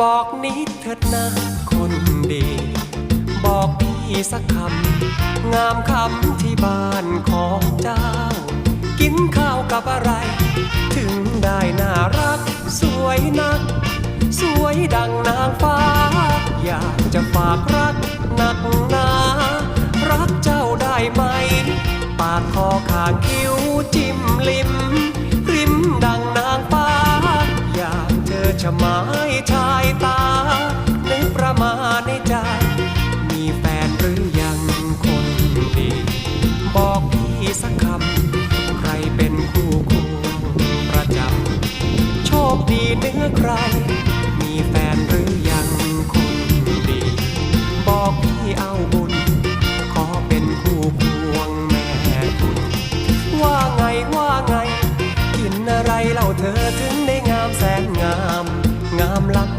บอกนิดเถิดนะคนดี บอกพี่สักคำ งามคำที่บ้านของเจ้า กินข้าวกับอะไร ถึงได้น่ารัก สวยนัก สวยดังนางฟ้า อยากจะฝากรักหนักหนา รักเจ้าได้ไหม ปากคอขาคิ้วจิ้มลิ้ม ชะไม้ชายตานึกประมาณในใจ มีแฟนหรือยังคนดี บอกพี่สักคำ ใครเป็นคู่คู่ประจำ โชคดีเนื้อใคร มีแฟนหรือยังคนดี บอกพี่เอาบุญ ขอเป็นคู่ควงแม่คุณ ว่าไงว่าไง กินอะไรเล่าเธอถึงเนำลัง